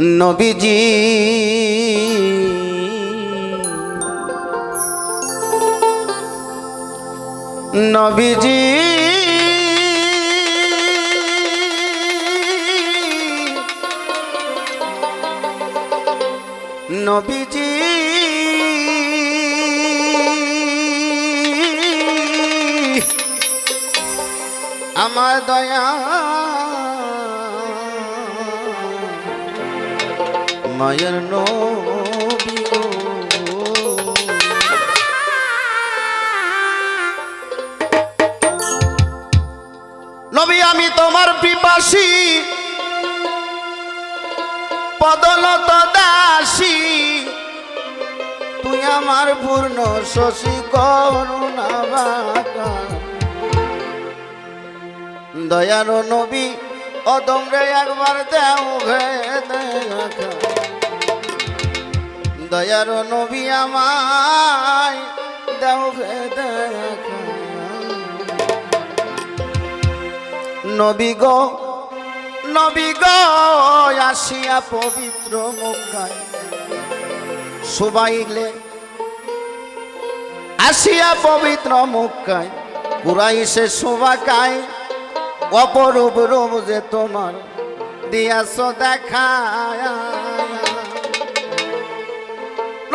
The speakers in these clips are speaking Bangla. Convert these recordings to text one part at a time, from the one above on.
নবীজি। নবীজি। নবীজি। আমার দয়া। মায়ের নবী। নবী, আমি তোমার পিপাসী। পদনত দাসী। তুই আমার পূর্ণ শশী করুণা দয়ার নবী অদমরে একবার দেও ঘে দেখা। দয়ার নবী আমায় দেও নবী গো নবী গো, আসিয়া পবিত্র মুখায় সুবাইলে আসিয়া পবিত্র মুখায় কুরাইশে শোভাকায় অপরূপ রূপ যে তোমার দিয়াছ দেখায়।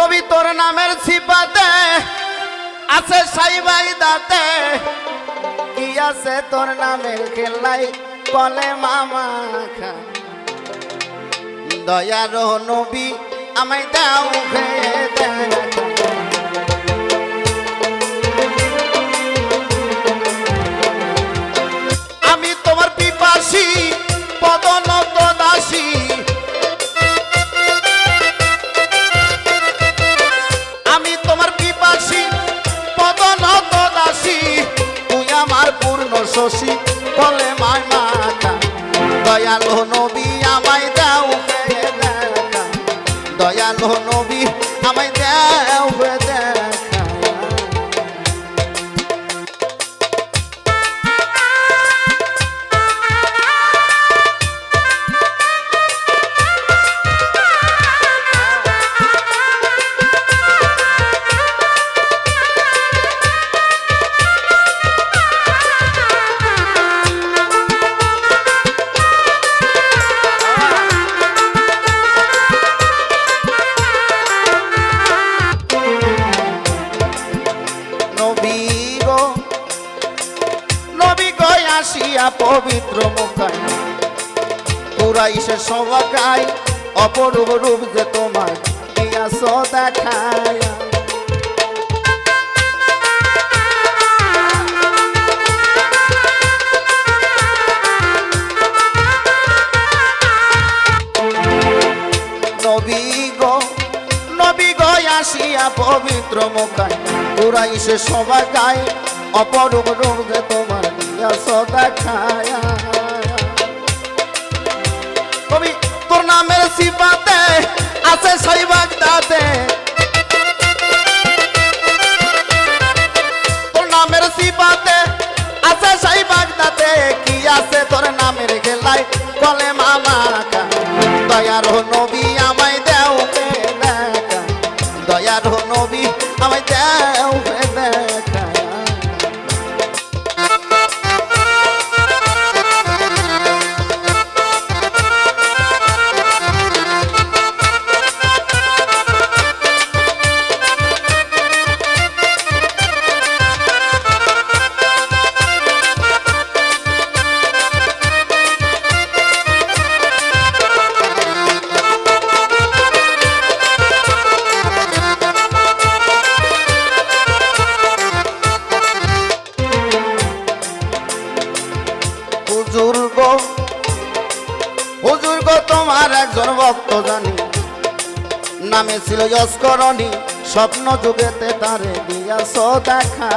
নবী তোর নামের সিপাতে আছে সাইবাই দাতে কি আছে তোর নামের খেলাই কলে মামা খা দয়ার নবী আমায় দাও খেয়ে শশী বলে মায় মাতা দয়ালো নবী আমায় দাও আসিয়া পবিত্র মুখায় পুরাইশে সবাকায় অপরূপ রূপ যে তোমার দিয়াছ দেখায়। নবী গো নবী গো আসিয়া পবিত্র মুখায় পুরাইশে সবাই গায় অপরূপ রূপ তোমার কবি, তোর নামের সিপাতে আছে সাইবাগ দাতে তোর নামের আছে সাইবাগ দাতে কি আছে তোর নামের খেলায় বলে গো তোমার একজন ভক্ত জানি। নামে ছিল যস্করণী স্বপ্ন যুগেতে তারে দিয়াছ দেখা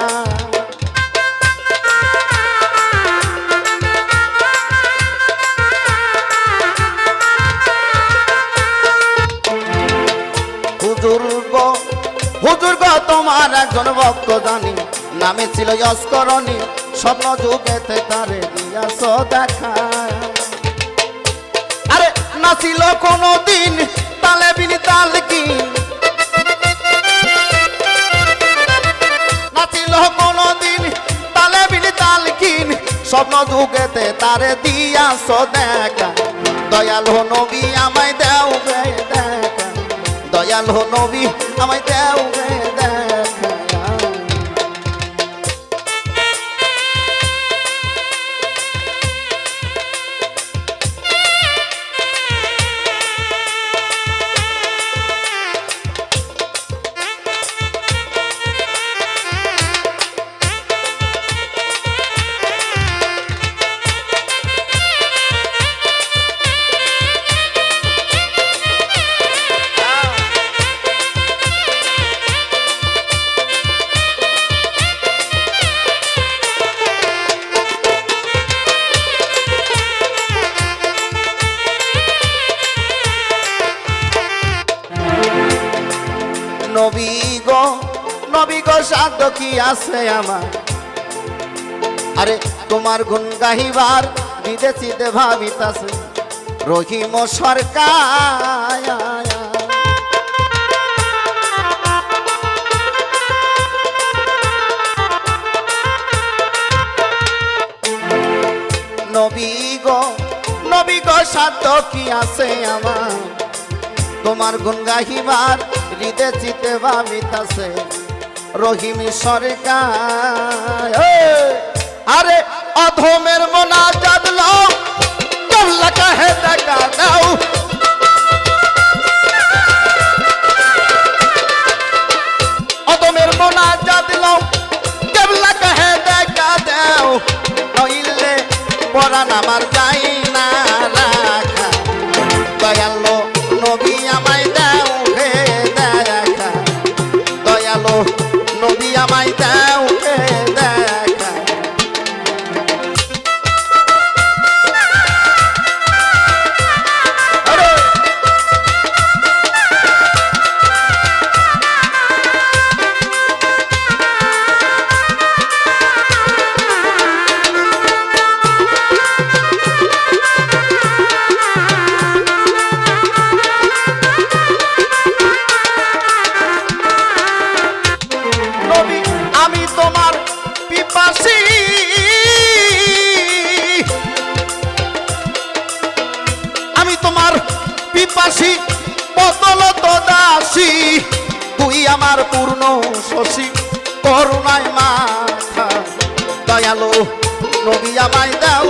হুজুর তোমার একজন ভক্ত জানি। নামে ছিল যস্করণী স্বপ্ন যুগেতে তারে দিয়াছ দেখা নাছিল কোনো দিন তালে বিনি তাল কি? নাছিল কোনো দিন তালে বিনি তাল কিন স্বপ্ন যুগেতে তারে দিয়াছ দেখা। দয়াল হো নবী, আমায় দেও গে দেখা। দয়াল হো নবী, আমায় দেও দেখা। গো সাধ্য কি আছে আমার? আরে, তোমার গুণ গাহিবার বিদেশিতে ভাবিতাছে। রহিম সরকার, নবী গো সাধ্য কি আছে আমার? তোমার গুণ গাহিবার হৃদে চিতে ভাবিতাছে। রহিম সরকার! আরে অধমের মনা জাদল কল্লা কাহে দেখা দাও অধমের মনা কাহে আমার যাই পিপাসী তো দাসী। তুই আমার পূর্ণ শশী করুণায় মাথা। দয়ালো নবী আমায় দাও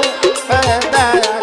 হে